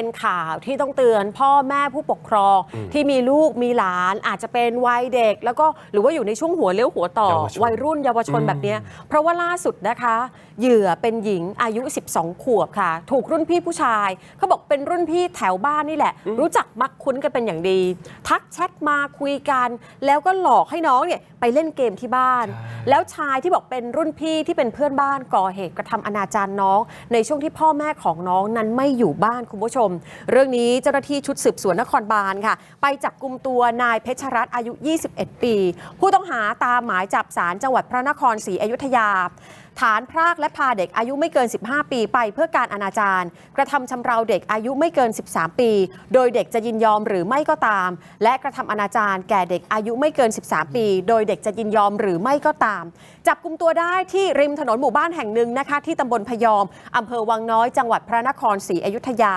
เป็นข่าวที่ต้องเตือนพ่อแม่ผู้ปกครอง ที่มีลูกมีหลานอาจจะเป็นวัยเด็ก แล้วก็หรือว่าอยู่ในช่วงหัวเลี้ยวหัวต่อเยาวชนวัยรุ่นเยาวชนแบบเนี้ยเพราะว่าล่าสุดนะคะ เหยื่อเป็นหญิงอายุ 12 ขวบค่ะ ถูกรุ่นพี่ผู้ชายเขาบอกเป็นรุ่นพี่แถวบ้านนี่แหละ รู้จักมักคุ้นกันเป็นอย่างดี ทักแชทมาคุยกัน แล้วก็หลอกให้น้องเนี่ยไปเล่นเกมที่บ้าน แล้วชายที่บอกเป็นรุ่นพี่ที่เป็นเพื่อนบ้านก่อเหตุกระทำอนาจารน้อง ในช่วงที่พ่อแม่ของน้องนั้นไม่อยู่บ้านคุณผู้ชมเรื่องนี้เจ้าหน้าที่ชุดสืบสวนนครบาลค่ะ ไปจับกลุ่มตัวนายเพชรรัตน์อายุ 21 ปี ผู้ต้องหาตามหมายจับสารจังหวัดพระนครศรีอยุธยาฐานพรากและพาเด็กอายุไม่เกิน 15 ปีไปเพื่อการอนาจารกระทำชำเราเด็กอายุไม่เกิน 13 ปี โดยเด็กจะยินยอมหรือไม่ก็ตาม และกระทำอนาจารแก่เด็กอายุไม่เกิน 13 ปี โดยเด็กจะยินยอมหรือไม่ก็ตาม จับกลุ่มตัวได้ที่ริมถนนหมู่บ้านแห่งหนึ่งนะคะที่ตำบลพยอมอำเภอวังน้อยจังหวัดพระนครศรีอยุธยา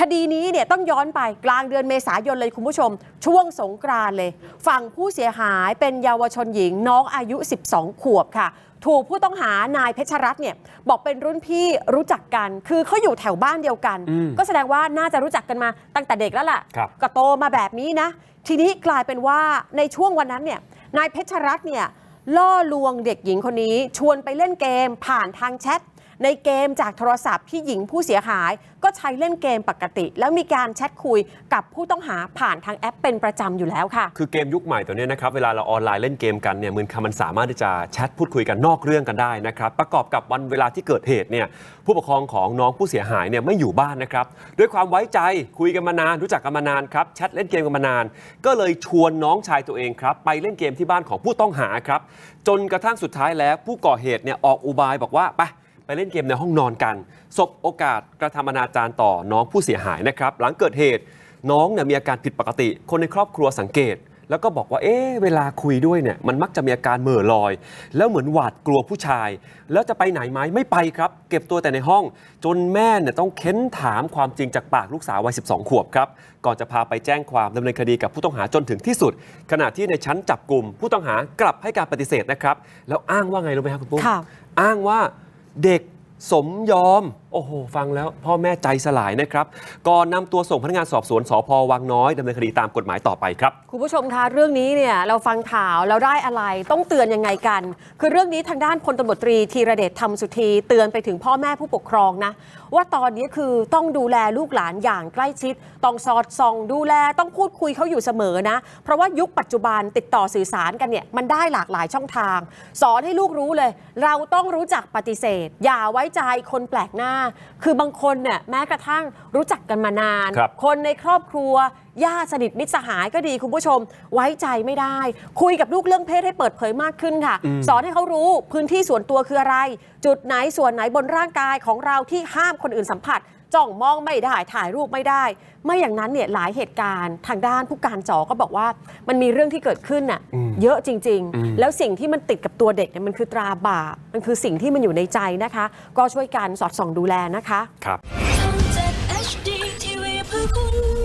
คดีนี้เนี่ยต้องย้อนไปกลางเดือนเมษายนเลยคุณผู้ชม ช่วงสงกรานต์เลย ฝั่งผู้เสียหายเป็นเยาวชนหญิงน้องอายุ 12 ขวบค่ะ ถูกผู้ต้องหานายเพชรรัตน์เนี่ยบอกเป็นรุ่นพี่รู้จักกัน คือเขาอยู่แถวบ้านเดียวกัน อืมก็แสดงว่าน่าจะรู้จักกันมาตั้งแต่เด็กแล้วล่ะ ครับ ก็โตมาแบบนี้นะ ทีนี้กลายเป็นว่าในช่วงวันนั้นเนี่ยนายเพชรรัตน์เนี่ยล่อลวงเด็กหญิงคนนี้ชวนไปเล่นเกมผ่านทางแชท ในเกมจากโทรศัพท์ที่หญิงผู้เสียหาย ก็ใช้เล่นเกมปกติ แล้วมีการแชทคุยกับผู้ต้องหาผ่านทางแอปเป็นประจำอยู่แล้วค่ะ คือเกมยุคใหม่ตัวเนี้ยนะครับเวลาเราออนไลน์เล่นเกมกันเนี่ยมันมันสามารถที่จะแชทพูดคุยกันนอกเรื่องกันได้นะครับ ประกอบกับวันเวลาที่เกิดเหตุเนี่ยผู้ปกครองของน้องผู้เสียหายเนี่ยไม่อยู่บ้านนะครับ ด้วยความไว้ใจคุยกันมานาน รู้จักกันมานานครับแชทเล่นเกมกันมานาน ก็เลยชวนน้องชายตัวเองครับ ไปเล่นเกมที่บ้านของผู้ต้องหาครับ จนกระทั่งสุดท้ายแล้วผู้ก่อเหตุเนี่ยออกอุบายบอกว่าไป ไปเล่นเกมในห้องนอนกันสบโอกาสกระทำอนาจารต่อน้องผู้เสียหายนะครับ หลังเกิดเหตุ น้องเนี่ยมีอาการผิดปกติ คนในครอบครัวสังเกต แล้วก็บอกว่าเอ๊ะเวลาคุยด้วยเนี่ยมันมักจะมีอาการเหม่อลอย แล้วเหมือนหวาดกลัวผู้ชาย แล้วจะไปไหนไหมไม่ไปครับ เก็บตัวแต่ในห้อง จนแม่เนี่ยต้องเค้นถามความจริงจากปากลูกสาววัย 12 ขวบครับก่อนจะพาไปแจ้งความดำเนินคดีกับผู้ต้องหาจนถึงที่สุด ขณะที่ในชั้นจับกลุ่มผู้ต้องหากลับให้การปฏิเสธนะครับแล้วอ้างว่าไงรู้ไหมครับคุณปุ้มค่ะอ้างว่า เด็กสมยอม อ้โห ฟังแล้วพ่อแม่ใจสลายนะครับก่อนนำตัวส่งพนักงานสอบสวนสพวังน้อยดำเนินคดีตามกฎหมายต่อไปครับ คุณผู้ชมคะเรื่องนี้เนี่ยเราฟังข่าวเราได้อะไรต้องเตือนยังไงกัน คือเรื่องนี้ทางด้านพลตำรวจตรีธีรเดชธรรมสุธีเตือนไปถึงพ่อแม่ผู้ปกครองนะ ว่าตอนนี้คือต้องดูแลลูกหลานอย่างใกล้ชิด ต้องสอดส่อง ดูแลต้องพูดคุยเขาอยู่เสมอนะ เพราะว่ายุคปัจจุบันติดต่อสื่อสารกันเนี่ยมันได้หลากหลายช่องทาง สอนให้ลูกรู้เลย เราต้องรู้จักปฏิเสธ อย่าไว้ใจคนแปลกหน้าคือบางคนเนี่ยแม้กระทั่งรู้จักกันมานานครับคนในครอบครัวญาติสนิทมิตรสหายก็ดีคุณผู้ชม ไว้ใจไม่ได้ คุยกับลูกเรื่องเพศให้เปิดเผยมากขึ้นค่ะ สอนให้เขารู้พื้นที่ส่วนตัวคืออะไร จุดไหนส่วนไหนบนร่างกายของเราที่ห้ามคนอื่นสัมผัส จ้องมองไม่ได้ถ่ายรูปไม่ได้ ไม่อย่างนั้นเนี่ยหลายเหตุการณ์ทางด้านผู้การจอก็บอกว่ามันมีเรื่องที่เกิดขึ้นน่ะเยอะจริง ๆ แล้วสิ่งที่มันติดกับตัวเด็กเนี่ยมันคือตราบาปมันคือสิ่งที่มันอยู่ในใจนะคะ ก็ช่วยกันสอดส่องดูแลนะคะครับ HD TV เพื่อคุณ